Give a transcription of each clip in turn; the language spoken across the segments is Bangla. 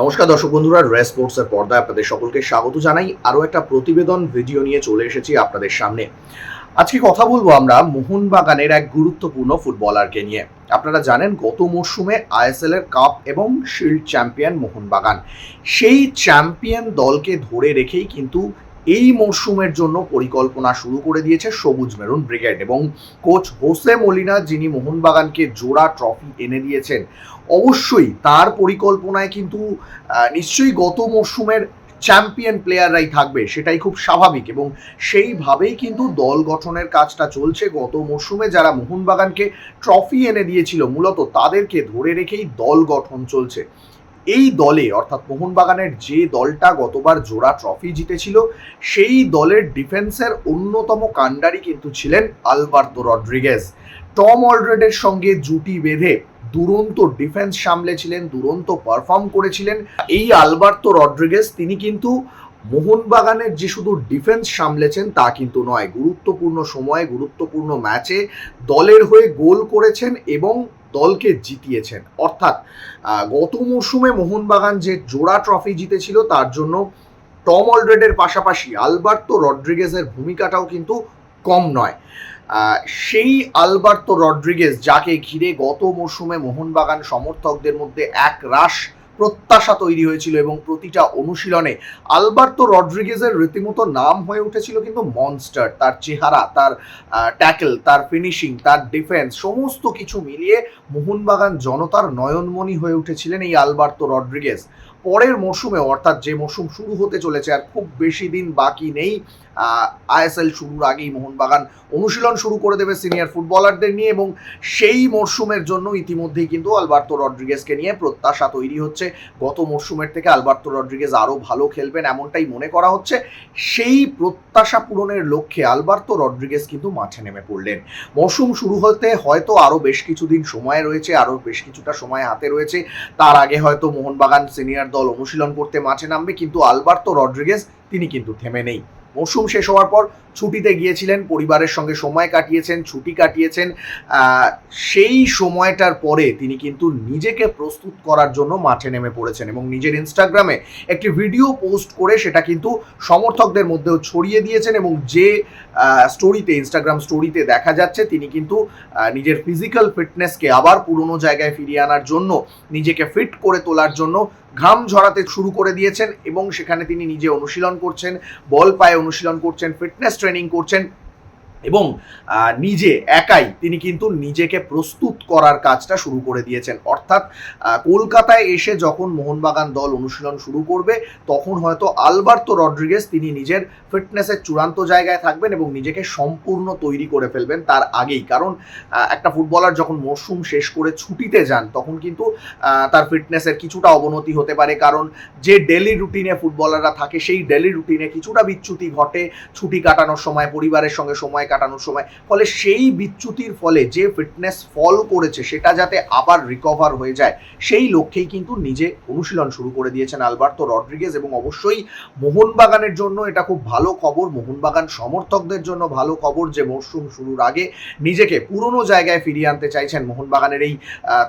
নমস্কার দর্শক বন্ধুরা রেস স্পোর্টসের পর্দায় আপনাদের সকলকে স্বাগত জানাই। আরও একটা প্রতিবেদন ভিডিও নিয়ে চলে এসেছি আপনাদের সামনে। আজকে কথা বলব আমরা মোহনবাগানের এক গুরুত্বপূর্ণ ফুটবলারকে নিয়ে। আপনারা জানেন, গত মরশুমে আইএসএল এর কাপ এবং শিল্ড চ্যাম্পিয়ন মোহনবাগান। সেই চ্যাম্পিয়ন দলকে ধরে রেখেই কিন্তু এই মরশুমের জন্য পরিকল্পনা শুরু করে দিয়েছে সবুজ মেরুন ব্রিগেড এবং কোচ হোসে মলিনা, যিনি মোহনবাগানকে জোড়া ট্রফি এনে দিয়েছেন। অবশ্যই তার পরিকল্পনায় কিন্তু নিশ্চয়ই গত মরশুমের চ্যাম্পিয়ন প্লেয়াররাই থাকবে, সেটাই খুব স্বাভাবিক এবং সেইভাবেই কিন্তু দল গঠনের কাজটা চলছে। গত মরশুমে যারা মোহনবাগানকে ট্রফি এনে দিয়েছিল, মূলত তাদেরকে ধরে রেখেই দল গঠন চলছে। এই দলে, অর্থাৎ মোহনবাগানের যে দলটা গতবার জোড়া ট্রফি জিতেছিল, সেই দলের ডিফেন্সের অন্যতম কাণ্ডারি কিন্তু ছিলেন আলবার্তো রড্রিগেজ। টম অলরেডের সঙ্গে জুটি বেঁধে দুরন্ত ডিফেন্স সামলেছিলেন, দুরন্ত পারফর্ম করেছিলেন। এই আলবার্তো রড্রিগেজ, তিনি কিন্তু মোহনবাগানের যে শুধু ডিফেন্স সামলেছেন তা কিন্তু নয়। গুরুত্বপূর্ণ সময়ে, গুরুত্বপূর্ণ ম্যাচে দলের হয়ে গোল করেছেন এবং দলকে জিতিয়েছেন। অর্থাৎ গত মরশুমে মোহনবাগান যে জোড়া ট্রফি জিতেছিল তার জন্য টম অলরেডের পাশাপাশি আলবার্তো রড্রিগেজের ভূমিকাটাও কিন্তু কম নয়। সেই আলবার্তো রড্রিগেজ, যাকে ঘিরে গত মরশুমে মোহনবাগান সমর্থকদের মধ্যে এক রাশ প্রত্যাশা তৈরি হয়েছিল এবং প্রতিটা অনুশীলনে আলবার্তো রড্রিগেজের রীতিমতো নাম হয়ে উঠেছিল কিন্তু মনস্টার, তার চেহারা, তার ট্যাকেল তার ফিনিশিং তার ডিফেন্স সমস্ত কিছু মিলিয়ে মোহনবাগান জনতার নয়নমণি হয়ে উঠেছিলেন এই আলবার্তো রড্রিগেজ। পরের মরশুমে, অর্থাৎ যে মরশুম শুরু হতে চলেছে আর খুব বেশি দিন বাকি নেই আইএসএল শুরুর আগেই মোহনবাগান অনুশীলন শুরু করে দেবে সিনিয়র ফুটবলারদের নিয়ে এবং সেই মরশুমের জন্য ইতিমধ্যেই কিন্তু আলবার্তো রড্রিগেজকে নিয়ে প্রত্যাশা তৈরি হচ্ছে। গত মরশুমের থেকে আলবার্তো রড্রিগেজ আরও ভালো খেলবেন এমনটাই মনে করা হচ্ছে। সেই প্রত্যাশা পূরণের লক্ষ্যে আলবার্তো রড্রিগেজ কিন্তু মাঠে নেমে পড়লেন। মরশুম শুরু হতে হয়তো আরও বেশ কিছুদিন সময় রয়েছে, আরও বেশ কিছুটা সময় হাতে রয়েছে। তার আগে হয়তো মোহনবাগান সিনিয়র দল অনুশীলন করতে মাঠে নামবে, কিন্তু আলবার্তো রড্রিগেজ তিনি কিন্তু থেমে নেই। মরশুম শেষ হওয়ার পর ছুটিতে গিয়েছিলেন, পরিবারের সঙ্গে সময় কাটিয়েছেন, ছুটি কাটিয়েছেন সেই সময়টার পরে তিনি কিন্তু নিজেকে প্রস্তুত করার জন্য মাঠে নেমে পড়েছেন এবং নিজের ইনস্টাগ্রামে একটি ভিডিও পোস্ট করে সেটা কিন্তু সমর্থকদের মধ্যেও ছড়িয়ে দিয়েছেন এবং যে স্টোরিতে ইনস্টাগ্রাম স্টোরিতে দেখা যাচ্ছে, তিনি কিন্তু নিজের ফিজিক্যাল ফিটনেসকে আবার পুরনো জায়গায় ফিরিয়ে আনার জন্য, নিজেকে ফিট করে তোলার জন্য ঘাম ঝরাতে শুরু করে দিয়েছেন এবং সেখানে তিনি নিজে অনুশীলন করছেন, বল পায়ে অনুশীলন করছেন ফিটনেস ট্রেনিং করছেন। এবং নিজে একাই তিনি কিন্তু নিজেকে প্রস্তুত করার কাজটা শুরু করে দিয়েছেন। অর্থাৎ কলকাতায় এসে যখন মোহনবাগান দল অনুশীলন শুরু করবে, তখন হয়তো আলবার্তো রড্রিগেজ তিনি নিজের ফিটনেসের চূড়ান্ত জায়গায় থাকবেন এবং নিজেকে সম্পূর্ণ তৈরি করে ফেলবেন তার আগেই। কারণ একটা ফুটবলার যখন মরশুম শেষ করে ছুটিতে যান, তখন কিন্তু তার ফিটনেসের কিছুটা অবনতি হতে পারে। কারণ, যে ডেলি রুটিনে ফুটবলাররা থাকে, সেই ডেলি রুটিনে কিছুটা বিচ্যুতি ঘটে। ছুটি কাটানোর সময়, পরিবারের সঙ্গে সময় কাটানোর সময়। ফলে সেই বিচ্যুতির ফলে যে ফিটনেস ফল করেছে, সেটা যাতে আবার রিকভার হয়ে যায়, সেই লক্ষ্যেই কিন্তু নিজে অনুশীলন শুরু করে দিয়েছেন আলবার্তো রড্রিগেজ এবং অবশ্যই মোহনবাগানের জন্য এটা খুব ভালো খবর, মোহনবাগান সমর্থকদের জন্য ভালো খবর যে মরশুম শুরুর আগে নিজেকে পুরনো জায়গায় ফিরিয়ে আনতে চাইছেন মোহনবাগানের এই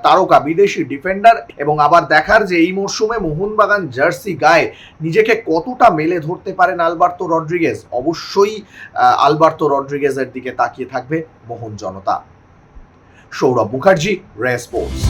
তারকা বিদেশি ডিফেন্ডার এবং আবার দেখার যে এই মরশুমে মোহনবাগান জার্সি গায়ে নিজেকে কতটা মেলে ধরতে পারেন আলবার্তো রড্রিগেজ? অবশ্যই আলবার্তো আলবার্তো রড্রিগেজের দিকে তাকিয়ে থাকবে মোহন জনতা। সৌরভ মুখার্জি রে স্পোর্টস